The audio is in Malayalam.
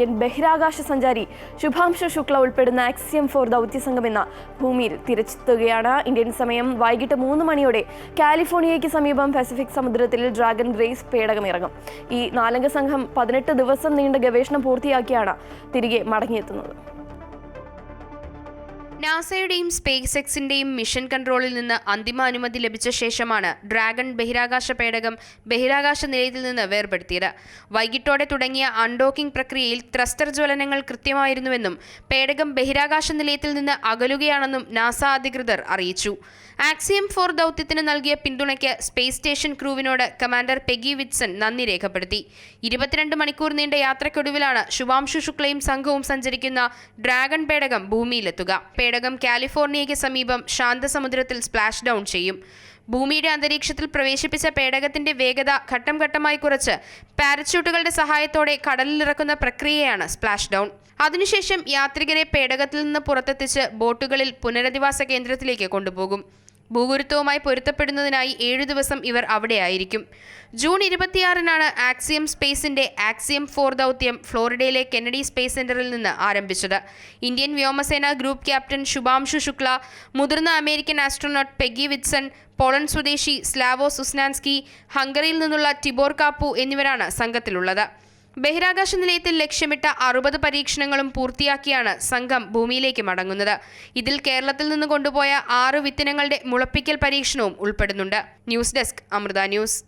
ഇന്ത്യൻ ബഹിരാകാശ സഞ്ചാരി ശുഭാംശു ശുക്ല ഉൾപ്പെടുന്ന ആക്സിയം ഫോർ ദൗത്യസംഘം എന്ന ഭൂമിയിൽ തിരിച്ചെത്തുകയാണ്. ഇന്ത്യൻ സമയം വൈകിട്ട് മൂന്ന് മണിയോടെ കാലിഫോർണിയയ്ക്ക് സമീപം പസഫിക് സമുദ്രത്തിൽ ഡ്രാഗൺ ഗ്രേസ് പേടകം ഇറങ്ങും ഈ നാലംഗ സംഘം പതിനെട്ട് ദിവസം നീണ്ട ഗവേഷണം പൂർത്തിയാക്കിയാണ് തിരികെ മടങ്ങിയെത്തുന്നത്. നാസയുടെയും സ്പേസ് എക്സിന്റെയും മിഷൻ കൺട്രോളിൽ നിന്ന് അന്തിമ അനുമതി ലഭിച്ച ശേഷമാണ് ഡ്രാഗൺ ബഹിരാകാശ പേടകം ബഹിരാകാശ നിലയത്തിൽ നിന്ന് വേർപെടുത്തിയത്. വൈകിട്ടോടെ തുടങ്ങിയ അൺഡോക്കിംഗ് പ്രക്രിയയിൽ ത്രസ്റ്റർ ജ്വലനങ്ങൾ കൃത്യമായിരുന്നുവെന്നും പേടകം ബഹിരാകാശ നിലയത്തിൽ നിന്ന് അകലുകയാണെന്നും നാസ അധികൃതർ അറിയിച്ചു. ആക്സിയം ഫോർ ദൗത്യത്തിന് നൽകിയ പിന്തുണയ്ക്ക് സ്പേസ് സ്റ്റേഷൻ ക്രൂവിനോട് കമാൻഡർ പെഗി വിറ്റ്സൺ നന്ദി രേഖപ്പെടുത്തി. ഇരുപത്തിരണ്ട് മണിക്കൂർ നീണ്ട യാത്രയ്ക്കൊടുവിലാണ് ശുഭാംശു ശുക്ലയും സംഘവും സഞ്ചരിക്കുന്ന ഡ്രാഗൺ പേടകം ഭൂമിയിലെത്തുക. പേടകം കാലിഫോർണിയയ്ക്ക് സമീപം ശാന്തസമുദ്രത്തിൽ സ്പ്ലാഷ് ഡൗൺ ചെയ്യും. ഭൂമിയുടെ അന്തരീക്ഷത്തിൽ പ്രവേശിപ്പിച്ച പേടകത്തിന്റെ വേഗത ഘട്ടം ഘട്ടമായി കുറച്ച് പാരച്യൂട്ടുകളുടെ സഹായത്തോടെ കടലിലിറക്കുന്ന പ്രക്രിയയാണ് സ്പ്ലാഷ് ഡൗൺ. അതിനുശേഷം യാത്രികരെ പേടകത്തിൽ നിന്ന് പുറത്തെത്തിച്ച് ബോട്ടുകളിൽ പുനരധിവാസ കേന്ദ്രത്തിലേക്ക് കൊണ്ടുപോകും. ഭൂഗുരുത്വവുമായി പൊരുത്തപ്പെടുന്നതിനായി ഏഴു ദിവസം ഇവർ അവിടെയായിരിക്കും. ജൂൺ ഇരുപത്തിയാറിനാണ് ആക്സിയം സ്പേസിന്റെ ആക്സിയം ഫോർ ദൗത്യം ഫ്ലോറിഡയിലെ കെനഡി സ്പേസ് സെന്ററിൽ നിന്ന് ആരംഭിച്ചത്. ഇന്ത്യൻ വ്യോമസേന ഗ്രൂപ്പ് ക്യാപ്റ്റൻ ശുഭാംശു ശുക്ല മുതിർന്ന American astronaut Peggy Whitson Poland സ്വദേശി സ്ലാവോ സുസ്നാൻസ്കി ഹംഗറിയിൽ നിന്നുള്ള ടിബോർ കാപ്പു എന്നിവരാണ് സംഘത്തിലുള്ളത്. ബഹിരാകാശ നിലയത്തിൽ ലക്ഷ്യമിട്ട അറുപത് പരീക്ഷണങ്ങളും പൂർത്തിയാക്കിയാണ് സംഘം ഭൂമിയിലേക്ക് മടങ്ങുന്നത്. ഇതിൽ കേരളത്തിൽ നിന്ന് കൊണ്ടുപോയ ആറ് വിത്തിനങ്ങളുടെ മുളപ്പിക്കൽ പരീക്ഷണവും ഉൾപ്പെടുന്നുണ്ട്. News desk Amrita news.